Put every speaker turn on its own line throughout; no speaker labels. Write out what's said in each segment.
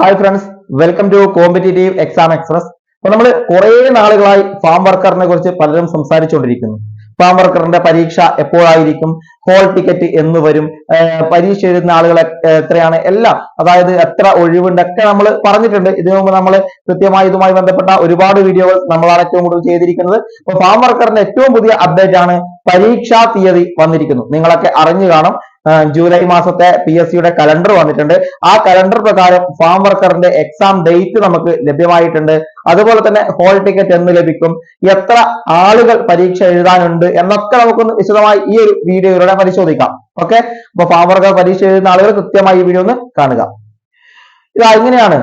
Hi friends welcome to competitive exam express അപ്പൊ നമ്മൾ കുറെ നാളുകളായി ഫാം വർക്കറിനെ കുറിച്ച് പലരും സംസാരിച്ചുകൊണ്ടിരിക്കുന്നു. ഫാം വർക്കറിന്റെ പരീക്ഷ എപ്പോഴായിരിക്കും? ഹോൾ ടിക്കറ്റ് എന്ന് വരും. പരീക്ഷ എഴുതുന്ന ആളുകൾ എത്രയാണ്? എല്ലാം അതായത് എത്ര ഒഴിവുണ്ട് ഒക്കെ നമ്മൾ പറഞ്ഞിട്ടുണ്ട്. ഇതിനു മുമ്പ് നമ്മൾ കൃത്യമായി ഇതുമായി ബന്ധപ്പെട്ട ഒരുപാട് വീഡിയോകൾ നമ്മളാണ് ഏറ്റവും കൂടുതൽ ചെയ്തിരിക്കുന്നത്. അപ്പൊ ഫാം വർക്കറിന്റെ ഏറ്റവും പുതിയ അപ്ഡേറ്റ് ആണ് പരീക്ഷാ തീയതി വന്നിരിക്കുന്നു. നിങ്ങളൊക്കെ അറിഞ്ഞു കാണും. ജൂലൈ മാസത്തെ പി എസ് സിയുടെ കലണ്ടർ വന്നിട്ടുണ്ട്. ആ കലണ്ടർ പ്രകാരം ഫാം വർക്കറിന്റെ എക്സാം ഡേറ്റ് നമുക്ക് ലഭ്യമായിട്ടുണ്ട്. അതുപോലെ തന്നെ ഹോൾ ടിക്കറ്റ് എന്ന് ലഭിക്കും. എത്ര ആളുകൾ പരീക്ഷ എഴുതാനുണ്ട് എന്നൊക്കെ നമുക്കൊന്ന് വിശദമായി ഈ ഒരു വീഡിയോയിലൂടെ പരിശോധിക്കാം. ഓക്കെ അപ്പൊ ഫാം വർക്കർ പരീക്ഷ എഴുതുന്ന ആളുകൾ കൃത്യമായി ഈ വീഡിയോ ഒന്ന് കാണുക. ഇതാ എങ്ങനെയാണ്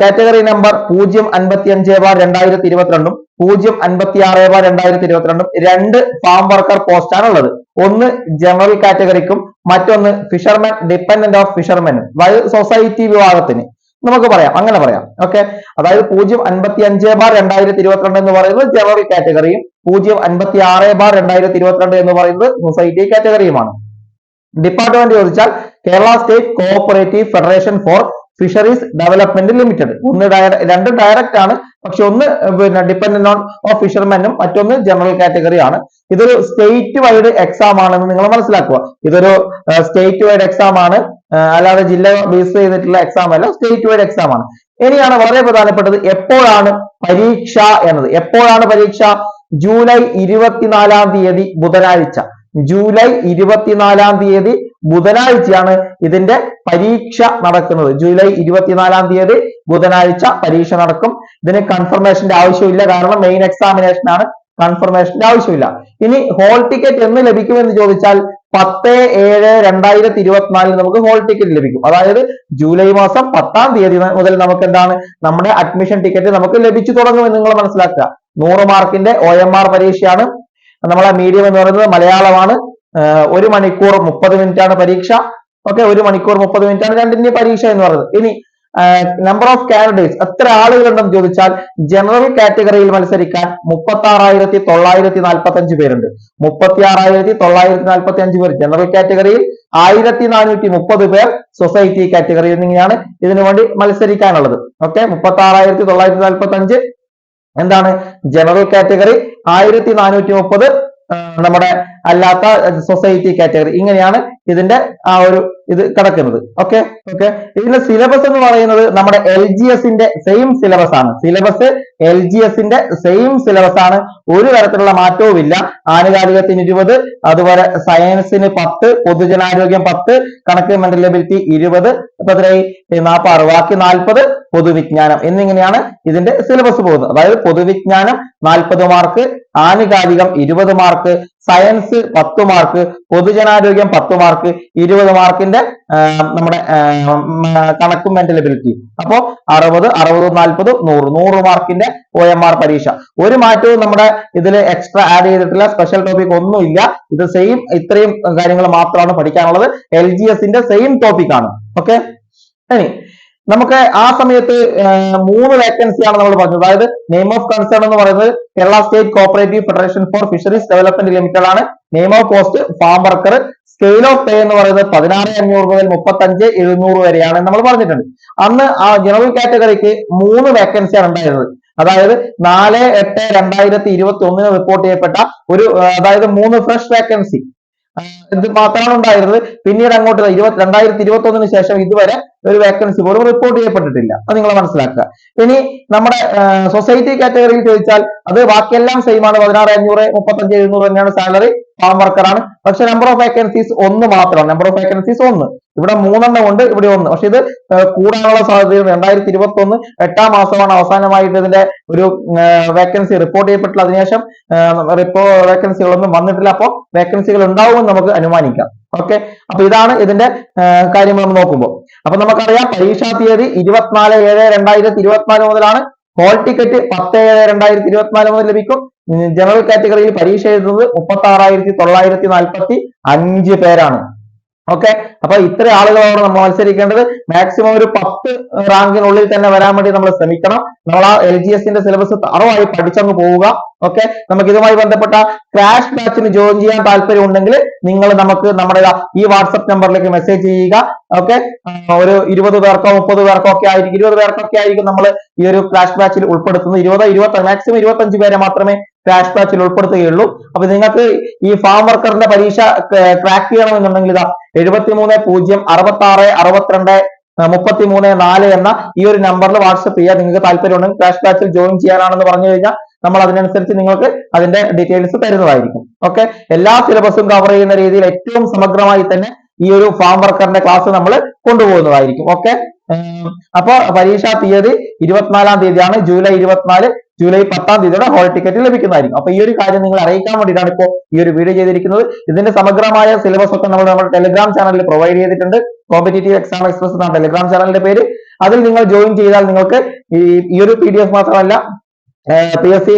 കാറ്റഗറി നമ്പർ പൂജ്യം അൻപത്തി അഞ്ച് ബാർ രണ്ടായിരത്തി ഇരുപത്തിരണ്ടും പൂജ്യം അൻപത്തി ആറ് ബാർ രണ്ടായിരത്തി ഇരുപത്തിരണ്ടും രണ്ട് ഫാം വർക്കർ പോസ്റ്റാണ് ഉള്ളത്. ഒന്ന് ജനറൽ കാറ്റഗറിക്കും മറ്റൊന്ന് ഫിഷർമാൻ ഡിപ്പെൻഡന്റ് ഓഫ് ഫിഷർമാനും അതായത് സൊസൈറ്റി വിഭാഗത്തിന്. നമുക്ക് പറയാം. അങ്ങനെ പറയാം. ഓക്കെ അതായത് പൂജ്യം അൻപത്തി അഞ്ച് ബാർ രണ്ടായിരത്തി ഇരുപത്തിരണ്ട് എന്ന് പറയുന്നത് ജനറൽ കാറ്റഗറിയും പൂജ്യം അൻപത്തി ആറ് ബാർ രണ്ടായിരത്തി ഇരുപത്തിരണ്ട് എന്ന് പറയുന്നത് സൊസൈറ്റി കാറ്റഗറിയുമാണ് ഡിപ്പാർട്ട്മെന്റ് ചോദിച്ചാൽ Kerala state cooperative federation for fisheries development limited ഒന്ന് രണ്ട് ഡയറക്റ്റ് ആണ്. പക്ഷെ ഒന്ന് പിന്നെ ഡിപ്പെൻഡന്റ് ഓൺ ഓഫ് ഫിഷർമെനും മറ്റൊന്ന് ജനറൽ കാറ്റഗറി ആണ്. ഇതൊരു സ്റ്റേറ്റ് വൈഡ് എക്സാം ആണെന്ന് നിങ്ങൾ മനസ്സിലാക്കുക. ഇതൊരു സ്റ്റേറ്റ് വൈഡ് എക്സാം ആണ്. അല്ലാതെ ജില്ല ബേസ് ചെയ്തിട്ടുള്ള എക്സാം അല്ല സ്റ്റേറ്റ് വൈഡ് എക്സാം ആണ്. ഇനിയാണ് വളരെ പ്രധാനപ്പെട്ടത് എപ്പോഴാണ് പരീക്ഷ എന്നത്. എപ്പോഴാണ് പരീക്ഷ? ജൂലൈ ഇരുപത്തിനാലാം തീയതി ബുധനാഴ്ച. ജൂലൈ ഇരുപത്തിനാലാം തീയതി ബുധനാഴ്ചയാണ് ഇതിന്റെ പരീക്ഷ നടക്കുന്നത്. ജൂലൈ ഇരുപത്തിനാലാം തീയതി ബുധനാഴ്ച പരീക്ഷ നടക്കും. ഇതിന് കൺഫർമേഷന്റെ ആവശ്യമില്ല. കാരണം മെയിൻ എക്സാമിനേഷൻ ആണ്. കൺഫർമേഷന്റെ ആവശ്യമില്ല. ഇനി ഹോൾ ടിക്കറ്റ് എന്ന് ലഭിക്കുമെന്ന് ചോദിച്ചാൽ പത്ത് ഏഴ് രണ്ടായിരത്തി ഇരുപത്തിനാലിൽ നമുക്ക് ഹോൾ ടിക്കറ്റ് ലഭിക്കും. അതായത് ജൂലൈ മാസം പത്താം തീയതി മുതൽ നമുക്ക് എന്താണ് നമ്മുടെ അഡ്മിഷൻ ടിക്കറ്റ് നമുക്ക് ലഭിച്ചു തുടങ്ങുമെന്ന് നിങ്ങൾ മനസ്സിലാക്കുക. നൂറ് മാർക്കിന്റെ ഒ എം ആർ പരീക്ഷയാണ്. നമ്മളെ മീഡിയം എന്ന് പറയുന്നത് മലയാളമാണ്. ഒരു മണിക്കൂർ മുപ്പത് മിനിറ്റ് ആണ് പരീക്ഷ. ഓക്കെ ഒരു മണിക്കൂർ മുപ്പത് മിനിറ്റ് ആണ് രണ്ടിന്റെ പരീക്ഷ എന്ന് പറയുന്നത്. ഇനി നമ്പർ ഓഫ് കാൻഡിഡേറ്റ്സ് എത്ര ആളുകളുണ്ടെന്ന് ചോദിച്ചാൽ ജനറൽ കാറ്റഗറിയിൽ മത്സരിക്കാൻ മുപ്പത്തി ആറായിരത്തി തൊള്ളായിരത്തി നാൽപ്പത്തി അഞ്ച് പേരുണ്ട്. മുപ്പത്തി ആറായിരത്തി തൊള്ളായിരത്തി നാൽപ്പത്തി അഞ്ച് പേർ ജനറൽ കാറ്റഗറിയിൽ ആയിരത്തി നാനൂറ്റി മുപ്പത് പേർ സൊസൈറ്റി കാറ്റഗറിയിൽ നിന്നാണ് ഇതിനു വേണ്ടി മത്സരിക്കാനുള്ളത്. ഓക്കെ മുപ്പത്തി ആറായിരത്തി തൊള്ളായിരത്തി നാൽപ്പത്തി അഞ്ച് എന്താണ്? ജനറൽ കാറ്റഗറി ആയിരത്തി നാനൂറ്റി മുപ്പത് നമ്മുടെ അല്ലാത്ത സൊസൈറ്റി കാറ്റഗറി ഇങ്ങനെയാണ് ഇതിന്റെ ആ ഒരു ഇത് കിടക്കുന്നത്. ഓക്കെ ഓക്കെ ഇതിന്റെ സിലബസ് എന്ന് പറയുന്നത് നമ്മുടെ എൽ ജി എസിന്റെ സെയിം സിലബസ് ആണ്. സിലബസ് എൽ ജി എസിന്റെ സെയിം സിലബസ് ആണ്. ഒരു തരത്തിലുള്ള മാറ്റവും ഇല്ല. ആനുകാലികത്തിന് ഇരുപത് അതുപോലെ സയൻസിന് പത്ത് പൊതുജനാരോഗ്യം പത്ത് കണക്ക് മെന്റൽ എബിലിറ്റി ഇരുപത് ഇപ്പൊ നാൽപ്പാറ് ബാക്കി നാൽപ്പത് പൊതുവിജ്ഞാനം എന്നിങ്ങനെയാണ് ഇതിന്റെ സിലബസ് പോകുന്നത്. അതായത് പൊതുവിജ്ഞാനം നാൽപ്പത് മാർക്ക് ആനുകാലികം ഇരുപത് മാർക്ക് സയൻസ് പത്ത് മാർക്ക് പൊതുജനാരോഗ്യം പത്ത് മാർക്ക് ഇരുപത് മാർക്കിന്റെ നമ്മുടെ കണക്കും മെന്റൽ എബിലിറ്റി അപ്പോ അറുപത് അറുപത് നാൽപ്പത് നൂറ് നൂറ് മാർക്കിന്റെ ഒ എം ആർ പരീക്ഷ. ഒരു മാറ്റവും നമ്മുടെ ഇതിൽ എക്സ്ട്രാ ആഡ് ചെയ്തിട്ടില്ല സ്പെഷ്യൽ ടോപ്പിക് ഒന്നുമില്ല ഇത് സെയിം ഇത്രയും കാര്യങ്ങൾ മാത്രമാണ് പഠിക്കാനുള്ളത്. എൽ ജി എസിന്റെ സെയിം ടോപ്പിക് ആണ്. ഓക്കെ ഇനി നമുക്ക് ആ സമയത്ത് മൂന്ന് വേക്കൻസി ആണ് നമ്മൾ പറഞ്ഞത് അതായത് നെയിം ഓഫ് കൺസേൺ എന്ന് പറയുന്നത് Kerala state cooperative federation for fisheries development limited ആണ്. Name of post farm worker scale of pay എന്ന് പറയുന്നത് പതിനാറ് അഞ്ഞൂറ് മുതൽ മുപ്പത്തി അഞ്ച് എഴുന്നൂറ് വരെയാണ് നമ്മൾ പറഞ്ഞിട്ടുണ്ട്. അന്ന് ആ ജനറൽ കാറ്റഗറിക്ക് മൂന്ന് വേക്കൻസിയാണ് ഉണ്ടായിരുന്നത്. അതായത് നാല് എട്ട് രണ്ടായിരത്തി ഇരുപത്തി ഒന്നിന് റിപ്പോർട്ട് ചെയ്യപ്പെട്ട ഒരു അതായത് മൂന്ന് ഫ്രഷ് വേക്കൻസി ഇത് മാത്രമാണ് ഉണ്ടായിരുന്നത്. പിന്നീട് അങ്ങോട്ട് ഇരുപത്തി രണ്ടായിരത്തി ഇരുപത്തി ഒന്നിന് ശേഷം ഇതുവരെ ഒരു വേക്കൻസി പോലും റിപ്പോർട്ട് ചെയ്യപ്പെട്ടിട്ടില്ല. അത് നിങ്ങൾ മനസ്സിലാക്കുക. ഇനി നമ്മുടെ സൊസൈറ്റി കാറ്റഗറിയിൽ ചോദിച്ചാൽ അത് ബാക്കിയെല്ലാം സെയിം ആണ്. പതിനാറ് അഞ്ഞൂറ് മുപ്പത്തഞ്ച് എഴുന്നൂറ് തന്നെയാണ് സാലറി ഫാം ആണ്. പക്ഷെ നമ്പർ ഓഫ് വേക്കൻസീസ് ഒന്ന് മാത്രമാണ്. നമ്പർ ഓഫ് വേക്കൻസീസ് ഒന്ന്. ഇവിടെ മൂന്നെണ്ണം ഉണ്ട് ഇവിടെ ഒന്ന്. പക്ഷെ ഇത് കൂടാനുള്ള സാധ്യത രണ്ടായിരത്തി ഇരുപത്തി ഒന്ന് എട്ടാം മാസമാണ് അവസാനമായിട്ട് ഇതിന്റെ ഒരു വേക്കൻസി റിപ്പോർട്ട് ചെയ്യപ്പെട്ടില്ല അതിനുശേഷം റിപ്പോ വേക്കൻസികളൊന്നും വന്നിട്ടില്ല. അപ്പോൾ വേക്കൻസികൾ ഉണ്ടാവുമെന്ന് നമുക്ക് അനുമാനിക്കാം. ഓക്കെ അപ്പൊ ഇതാണ് ഇതിന്റെ കാര്യങ്ങൾ നമ്മൾ നോക്കുമ്പോൾ. അപ്പൊ നമുക്കറിയാം പരീക്ഷാ തീയതി ഇരുപത്തിനാല് ഏഴ് രണ്ടായിരത്തി ഇരുപത്തിനാല് മുതലാണ്. ഹോൾ ടിക്കറ്റ് പത്ത് ഏഴ് രണ്ടായിരത്തി ഇരുപത്തിനാല് മുതൽ ലഭിക്കും. ജനറൽ കാറ്റഗറിയിൽ പരീക്ഷ എഴുതുന്നത് മുപ്പത്തി ആറായിരത്തി തൊള്ളായിരത്തി നാൽപ്പത്തി അഞ്ച് പേരാണ്. ഓക്കെ അപ്പൊ ഇത്ര ആളുകളോട് നമ്മൾ മത്സരിക്കേണ്ടത് മാക്സിമം ഒരു പത്ത് റാങ്കിനുള്ളിൽ തന്നെ വരാൻ വേണ്ടി നമ്മൾ ശ്രമിക്കണം. നമ്മൾ ആ എൽ ജി എസിന്റെ സിലബസ് തറവായി പഠിച്ചങ്ങ് പോവുക. ഓക്കെ നമുക്ക് ഇതുമായി ബന്ധപ്പെട്ട ക്രാഷ് ബാച്ചിന് ജോയിൻ ചെയ്യാൻ താല്പര്യം ഉണ്ടെങ്കിൽ നിങ്ങൾ നമുക്ക് നമ്മുടെ ഈ വാട്സപ്പ് നമ്പറിലേക്ക് മെസ്സേജ് ചെയ്യുക. ഓക്കെ ഒരു ഇരുപത് പേർക്കോ മുപ്പത് പേർക്കോ ഒക്കെ ആയിരിക്കും. ഇരുപത് പേർക്കൊക്കെ ആയിരിക്കും നമ്മൾ ഈ ഒരു ക്രാഷ് ബാച്ചിൽ ഉൾപ്പെടുത്തുന്നത്. ഇരുപത് ഇരുപത്തി മാക്സിമം ഇരുപത്തഞ്ച് പേരെ മാത്രമേ ക്രാഷ് ബാച്ചിൽ ഉൾപ്പെടുത്തുകയുള്ളൂ. അപ്പൊ നിങ്ങൾക്ക് ഈ ഫാം വർക്കറിന്റെ പരീക്ഷ ട്രാക്ക് ചെയ്യണമെന്നുണ്ടെങ്കിൽ ഇതാ എഴുപത്തി മൂന്ന് പൂജ്യം അറുപത്തി ആറ് അറുപത്തിരണ്ട് മുപ്പത്തി മൂന്ന് നാല് എന്ന ഈ ഒരു നമ്പറിൽ വാട്സപ്പ് ചെയ്യുക നിങ്ങൾക്ക് താല്പര്യം ഉണ്ടെങ്കിൽ ക്രാഷ് ബാച്ചിൽ ജോയിൻ ചെയ്യാനാണെന്ന് പറഞ്ഞു കഴിഞ്ഞാൽ നമ്മൾ അതിനനുസരിച്ച് നിങ്ങൾക്ക് അതിന്റെ ഡീറ്റെയിൽസ് തരുന്നതായിരിക്കും. ഓക്കെ എല്ലാ സിലബസും കവർ ചെയ്യുന്ന രീതിയിൽ ഏറ്റവും സമഗ്രമായി തന്നെ ഈ ഒരു ഫാം വർക്കറിന്റെ ക്ലാസ് നമ്മൾ കൊണ്ടുപോകുന്നതായിരിക്കും. ഓക്കെ അപ്പൊ പരീക്ഷാ തീയതി ഇരുപത്തിനാലാം തീയതിയാണ്. ജൂലൈ ഇരുപത്തിനാല് ജൂലൈ പത്താം തീയതിയുടെ ഹോൾ ടിക്കറ്റ് ലഭിക്കുന്നതായിരിക്കും. അപ്പൊ ഈ ഒരു കാര്യം നിങ്ങൾ അറിയിക്കാൻ വേണ്ടിയിട്ടാണ് ഇപ്പോൾ ഈ ഒരു വീഡിയോ ചെയ്തിരിക്കുന്നത്. ഇതിന്റെ സമഗ്രമായ സിലബസ് ഒക്കെ നമ്മൾ നമ്മുടെ ടെലിഗ്രാം ചാനലിൽ പ്രൊവൈഡ് ചെയ്തിട്ടുണ്ട്. കോമ്പറ്റേറ്റീവ് എക്സാം എക്സ്പ്രസ് എന്നാണ് ടെലിഗ്രാം ചാനലിന്റെ പേര്. അതിൽ നിങ്ങൾ ജോയിൻ ചെയ്താൽ നിങ്ങൾക്ക് ഈ ഈ ഒരു പി ഡി എഫ് മാത്രമല്ല പി എസ് സി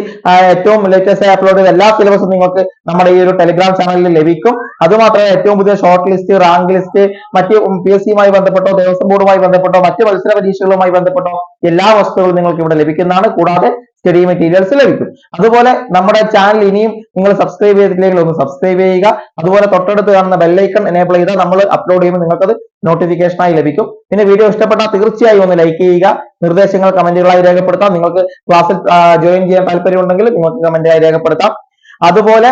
ഏറ്റവും ലേറ്റസ്റ്റ് ആയി അപ്ലോഡ് ചെയ്ത എല്ലാ സിലബസും നിങ്ങൾക്ക് നമ്മുടെ ഈ ഒരു ടെലിഗ്രാം ചാനലിൽ ലഭിക്കും. അതുമാത്രമല്ല ഏറ്റവും പുതിയ ഷോർട്ട് ലിസ്റ്റ് റാങ്ക് ലിസ്റ്റ് മറ്റ് പി എസ് സിയുമായി ബന്ധപ്പെട്ടോ ദേവസ്വം ബോർഡുമായി ബന്ധപ്പെട്ടോ മറ്റ് മത്സര പരീക്ഷകളുമായി ബന്ധപ്പെട്ടോ എല്ലാ വസ്തുക്കളും നിങ്ങൾക്ക് ഇവിടെ ലഭിക്കുന്നതാണ്. കൂടാതെ സ്റ്റഡി മെറ്റീരിയൽസ് ലഭിക്കും. അതുപോലെ നമ്മുടെ ചാനൽ ഇനിയും നിങ്ങൾ സബ്സ്ക്രൈബ് ചെയ്തിട്ടില്ലെങ്കിൽ ഒന്ന് സബ്സ്ക്രൈബ് ചെയ്യുക. അതുപോലെ തൊട്ടടുത്ത് കാണുന്ന ബെല്ലൈക്കൺ എനേബിൾ ചെയ്താൽ നമ്മൾ അപ്ലോഡ് ചെയ്യുമ്പോൾ നിങ്ങൾക്കത് നോട്ടിഫിക്കേഷനായി ലഭിക്കും. പിന്നെ വീഡിയോ ഇഷ്ടപ്പെട്ടാൽ തീർച്ചയായും ഒന്ന് ലൈക്ക് ചെയ്യുക. നിർദ്ദേശങ്ങൾ കമന്റുകളായി രേഖപ്പെടുത്താം. നിങ്ങൾക്ക് ക്ലാസ്സിൽ ജോയിൻ ചെയ്യാൻ താല്പര്യമുണ്ടെങ്കിൽ നിങ്ങൾക്ക് കമന്റായി രേഖപ്പെടുത്താം. അതുപോലെ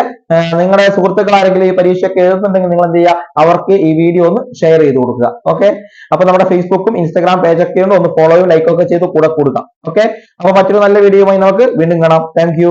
നിങ്ങളുടെ സുഹൃത്തുക്കൾ ആരെങ്കിലും ഈ പരീക്ഷയ്ക്ക് എഴുതുന്നുണ്ടെങ്കിൽ നിങ്ങൾ എന്ത് ചെയ്യുക? അവർക്ക് ഈ വീഡിയോ ഒന്ന് ഷെയർ ചെയ്ത് കൊടുക്കുക. ഓക്കെ അപ്പൊ നമ്മുടെ ഫേസ്ബുക്കും ഇൻസ്റ്റാഗ്രാം പേജൊക്കെ ഉണ്ട്. ഒന്ന് ഫോളോയും ലൈക്കും ഒക്കെ ചെയ്ത് കൂടെ കൊടുക്കാം. ഓക്കെ അപ്പൊ മറ്റൊരു നല്ല വീഡിയോയുമായി നമുക്ക് വീണ്ടും കാണാം. താങ്ക്